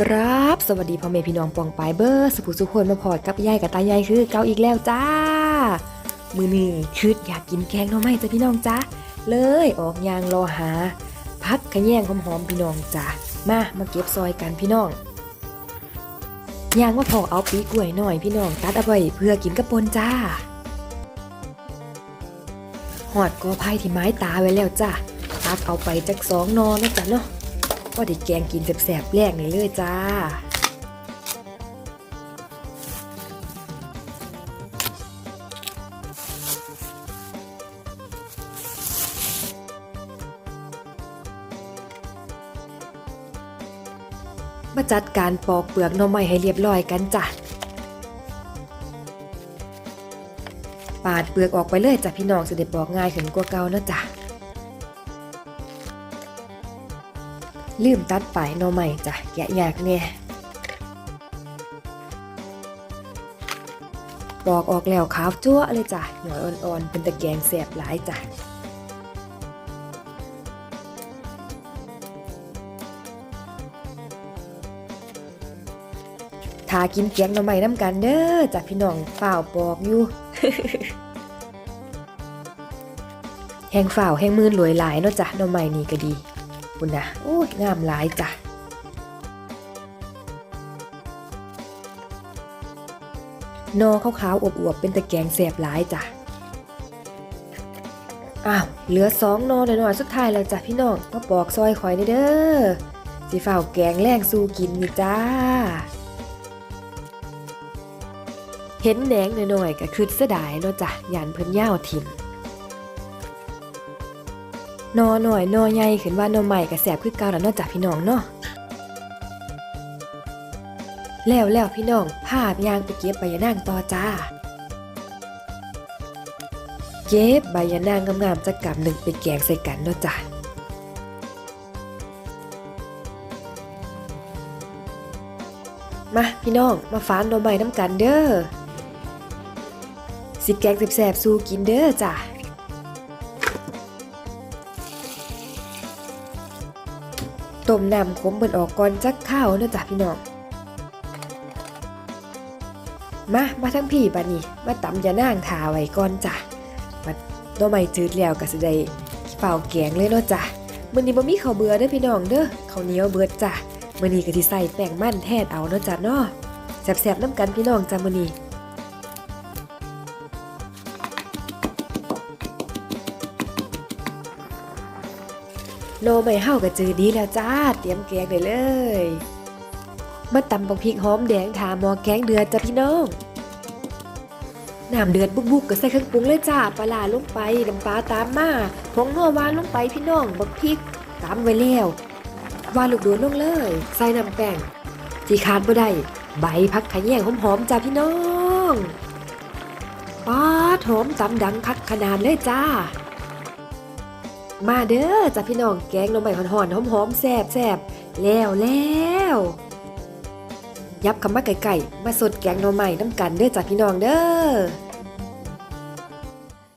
ครับ สวัสดีพ่อแม่พี่น้องปองปายเบอร์สุภุสุคนมาพอดกับยายกับตายายคือเกาอีกแล้วจ้า มือนี่คืดอยากกินแกงหน่อไม้จ้ะพี่น้องจ้าเลยออกยางรอหา พักขะแยงหอมๆพี่น้องจ้ามามาเก็บซอยกันพี่น้องยางว่าพอเอาปีกล้วยหน่อยพี่น้องตัดเอาไว้เพื่อกินกระปนจ้าหอดกอไผ่ที่ไม้ตาไว้แล้วจ้า ตักเอาไปจักสองนอนะจ้ะเนาะก็ได้แกงกินแสบๆแรกนี่เลยจ้ามาจัดการปอกเปลือกหน่อไม้ให้เรียบร้อยกันจ้ะ ปาดเปลือกออกไปเลยจ้ะพี่น้องจะได้ปอกง่ายขึ้นกว่าเก่าเนาะจ้ะ ลืมตัดปลายหน่อใหม่จ้ะแกะยากเนี่ยปอกออกแล้วขาวจั่วเลยจ้ะหน่อยอ่อนๆ เป็นตะแกงแสบหลายจ้ะทากินแกงหน่อใหม่น้ำกันเด้อจ้ะพี่น้องฝ่าวปอกอยู่ แหงฝ่าวแหงมือรวยหลายเนาะจ้ะหน่อใหม่นี่ก็ดี คุณนะโอ้ยงามหลายจ้ะนอขาวๆอวบๆเป็นตะแกงแสบหลายจ้ะอ้าวเหลือสองนอหน่อยๆสุดท้ายแล้วจ้ะพี่น้องมาปอกซอยคอยเด้อสิฝ้าวแกงแรงสู้กินนี่จ้า เห็นแหนงหน่อยๆก็คือเสดายเนาะจ้ะยานเพิ่นย่าวถิ่ม นอหน่อยนอใหญ่ขึ้นว่านอใหม่กับแสบคือเก่าแล้วนอกจากพี่น้องเนาะแล้วแล้วพี่น้องภาพยางไปเก็บใบยะนางต่อจ้า เก็บใบยะนางงามๆจะกำหนึ่งไปแกงใส่กันเนาะจ้ะมาพี่น้องมาฟานหนอใหม่น้ำกันเด้อสิแกงแสบๆสู้กินเด้อจ้ะ ต้มน้ำขมเบิ่นออกก่อนจักข้าวเนาะจ้ะพี่น้องมา มาทั้งพี่ปานี่มาตำยานางทาไว้ก่อนจ้ะมาหน่อไม้จืดแล้วก็สิได้เฝ้าแกงเลยเนาะจ้ะมื้อนี้บ่มีข้าวเบื่อเด้อพี่น้องเด้อข้าวเหนียวเบิดจ้ะมื้อนี้ก็สิใส่แป้งมันแทนเอาเนาะจ้ะเนาะแซ่บๆน้ำกันพี่น้องจ้ะมื้อนี้ โลไม่เฮาก็จือดีแล้วจ้า เตรียมแกงได้เลยมาตำบักพริกหอมแดงทาหมอแกงเดือดจ้ะพี่น้องน้ำเดือดบุกๆก็ใส่เครื่องปรุงเลยจ้าปลาร้าลงไปน้ำปลาตามมาผงนัวหวานลงไปพี่น้องบักพริกตามไว้แล้ววานลูกโดนลงเลย ใส่น้ำแป้งที่ขาดบ่ได้ใบพักขะแยงหอมๆจ้าพี่น้องป๊าหอมตำดังคักขนาดเลยจ้า มาเด้อจ้ะพี่น้องแกงหน่อไม้หอนๆหอมๆแซ่บแซ่บแล้วแล้วยับคำว่าไก่ๆมาสดแกงหน่อไม้น้ำกันเด้อจ้ะพี่น้องเด้อ